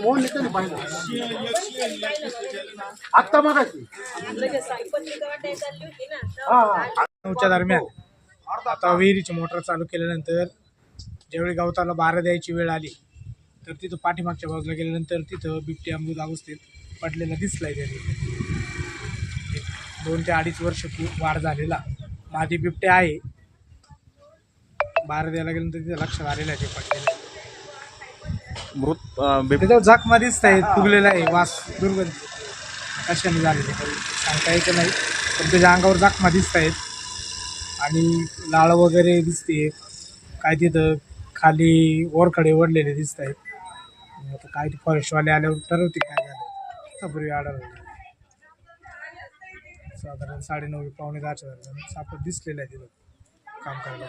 मोहन आत्ता नऊच्या दरम्यान आता विहिरीची मोटर चालू केल्यानंतर ज्यावेळी गवताला बारा द्यायची वेळ आली तर तिथं पाठीमागच्या बाजूला गेल्यानंतर तिथं बिबटी अमृत अवस्थेत पडलेला दिसलाय त्याने दोन ते अडीच वर्ष वाढ झालेला मादी बिबटे आहे. बारा द्यायला गेल्यानंतर तिथं लक्षात आलेलं आहे ते पडलेलं. मृत अं, बिब- त्याच्यावर जखमा फुगलेला आहे वास दुर्गंध. कशाने झालेले सांगता यायचं नाही. पण त्याच्या अंगावर जखमा दिसत आहेत. आणि लाळ वगैरे दिसते. काय तिथं खाली ओरखडे ओढलेले दिसत आहेत. आता काय ते फॉरेस्टवाले आल्यावर ठरवते काय झालं. पूर्वी आढळलं साधारण साडेनऊ पावणे दहाच्या दरम्यान सापड दिसलेलं आहे तिथं. काम करायला.